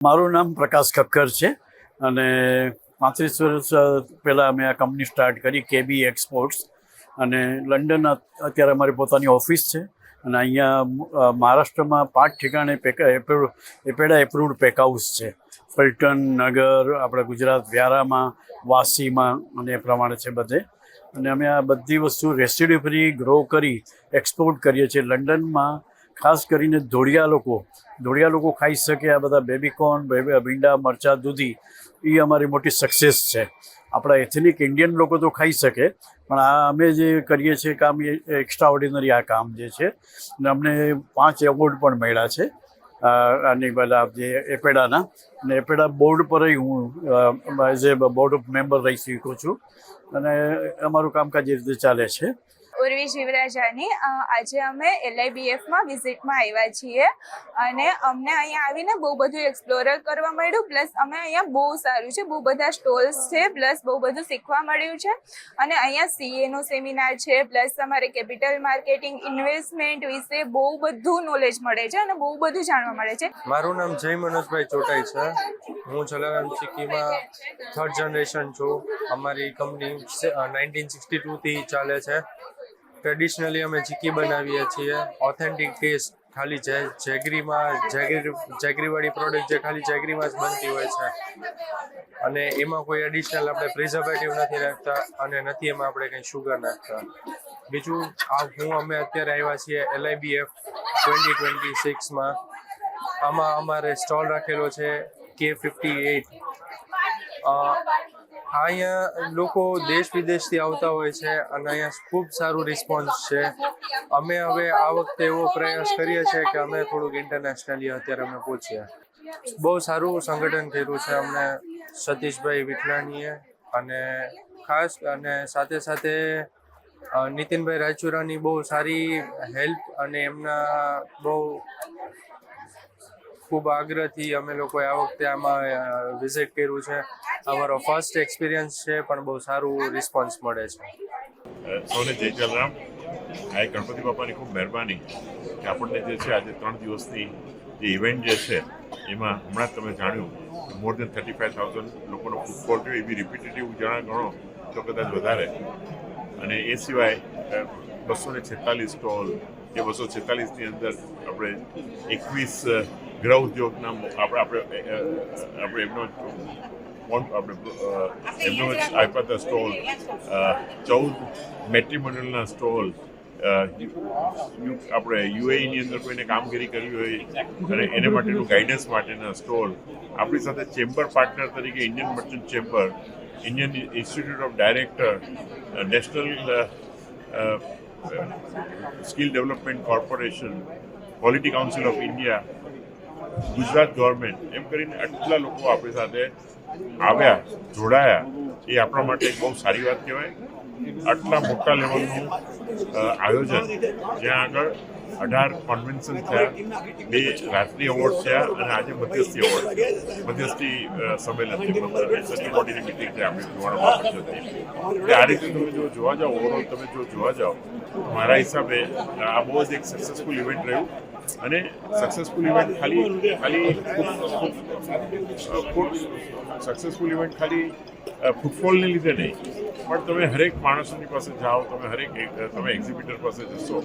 મારું નામ પ્રકાશ ખક્કર છે અને પાંત્રીસ વર્ષ પહેલાં અમે આ કંપની સ્ટાર્ટ કરી કેબી એક્સપોર્ટ્સ અને લંડન અત્યારે અમારી પોતાની ઓફિસ છે અને અહીંયા મહારાષ્ટ્રમાં પાંચ ઠેકાણે પેકા એપેડા એપ્રુવડ પેકહાઉસ છે. ફલટન નગર, આપણા ગુજરાત, વ્યારામાં, વાસીમાં અને એ પ્રમાણે છે બધે. અને અમે આ બધી વસ્તુ રેસિડ્યુ ફ્રી ગ્રો કરી એક્સપોર્ટ કરીએ છીએ. લંડનમાં ખાસ કરીને ધોળિયા લોકો ધોળિયા લોકો ખાઈ શકે આ બધા બેબીકોર્ન, બેબી, ભીંડા, મરચાં, દૂધી એ અમારી મોટી સક્સેસ છે. આપણા એથેનિક ઇન્ડિયન લોકો તો ખાઈ શકે, પણ આ અમે જે કરીએ છીએ કામ એ એક્સ્ટ્રા ઓર્ડિનરી આ કામ જે છે અને અમને પાંચ એવોર્ડ પણ મળ્યા છે. આની બધા જે એપેડાના અને એપેડા બોર્ડ પર હું as a board of member રહી શીખું છું. અને અમારું કામકાજ એ રીતે ચાલે છે. ઉર્વી શિવરાજાની આજે અમે એલઆઈબીએફમાં વિઝિટમાં આવ્યા છીએ અને અમને અહીંયા આવીને બહુ બધું એક્સપ્લોર કરવા મળ્યું, પ્લસ અમે અહીંયા બહુ સારું છે, બહુ બધા સ્ટોલ્સ છે, પ્લસ બહુ બધું શીખવા મળ્યું છે. અને અહીંયા સીએનો સેમિનાર છે, પ્લસ તમારે કેપિટલ માર્કેટિંગ ઇન્વેસ્ટમેન્ટ વિશે બહુ બધું નોલેજ મળે છે અને બહુ બધું જાણવા મળે છે. મારું નામ જય મનોજભાઈ ચોટાઈ છે. હું જલારામ ચીકીમાં થર્ડ જનરેશન છું. અમારી કંપની નાઇન્ટીન સિક્સટી ટુથી ચાલે છે. ટ્રેડિશનલી અમે ચીકી બનાવીએ છીએ. ઓથેન્ટિક ટેસ્ટ ખાલી જે જેગરીમાં જેગરી જેગરીવાળી પ્રોડક્ટ જે ખાલી જેગરીમાં જ બનતી હોય છે. અને એમાં કોઈ એડિશનલ આપણે પ્રિઝર્વેટિવ નથી રાખતા અને નથી એમાં આપણે કંઈ શુગર નાખતા. બીજું, આ હું અમે અત્યારે આવ્યા છીએ એલઆઈબીએફ ટ્વેન્ટી ટ્વેન્ટી સિક્સમાં આમાં અમારે સ્ટોલ રાખેલો છે કે ફિફ્ટી એઇટ અહીંયા લોકો દેશ વિદેશથી આવતા હોય છે અને અહીંયા ખૂબ સારું રિસ્પોન્સ છે. અમે હવે આ વખતે એવો પ્રયાસ કરીએ છીએ કે અમે થોડુંક ઇન્ટરનેશનલી અત્યારે અમે પહોંચીએ બહુ સારું સંગઠન કર્યું છે અમને સતીશભાઈ વિઠલાણીએ અને ખાસ અને સાથે સાથે નીતિનભાઈ રાજચુરાની બહુ સારી હેલ્પ અને એમના બહુ ખૂબ આગ્રહથી અમે લોકોએ આ વખતે આમાં વિઝિટ કર્યું છે. અમારો ફર્સ્ટ એક્સપિરિયન્સ છે, પણ બહુ સારું રિસ્પોન્સ મળે છે. સૌને જય જલરામ. આ ગણપતિ બાપાની ખૂબ મહેરબાની કે આપણને જે છે આજે ત્રણ દિવસની જે ઇવેન્ટ જે છે, એમાં હમણાં તમે જાણ્યું more than thirty five thousand લોકોનો ફૂટબોલ થયો એવી રિપીટેટિવ જણા ગણો તો કદાચ વધારે. અને એ સિવાય બસો ને છેતાલીસ સ્ટોલ કે બસો છેતાલીસની અંદર આપણે એકવીસ ગૃહ ઉદ્યોગના આપણે આપણે આપણે એમનો આપણે એમનો જ આપ્યા હતા સ્ટોલ ચૌદ મેટ્રીમોનિયલના સ્ટોલ આપણે યુએઈની અંદર કોઈને કામગીરી કરવી હોય અને એને માટેનું ગાઈડન્સ માટેના સ્ટોલ આપણી સાથે ચેમ્બર પાર્ટનર તરીકે Indian merchant chamber Indian institute of director national skill development corporation quality council of India Gujarat government એમ કરીને આટલા લોકો આપણી સાથે આવ્યા, જોડાયા, એ આપણા માટે બહુ સારી વાત કહેવાય. આટલા મોટા લેવલનું આયોજન જ્યાં આગળ અઢાર કોન્વેન્શન થયા, બે રાષ્ટ્રીય એવોર્ડ થયા અને આજે મધ્યસ્થી એવોર્ડ મધ્યસ્થી સંમેલન છે બોડીની મિટિંગ છે આપણે ધોવાણામાં એટલે આ રીતે તમે જો જોવા જાઓ ઓવરઓલ તમે જો જોવા જાઓ, મારા હિસાબે આ બહુ જ એક સક્સેસફુલ ઇવેન્ટ રહ્યું. અને સક્સેસફુલ ઇવેન્ટ ખાલી ખાલી સક્સેસફુલ ઇવેન્ટ ખાલી ફૂટફોલને લીધે નહીં. પણ તમે હરેક માણસોની પાસે જાઓ, તમે હરેક તમે એક્ઝિબિટર પાસે જશો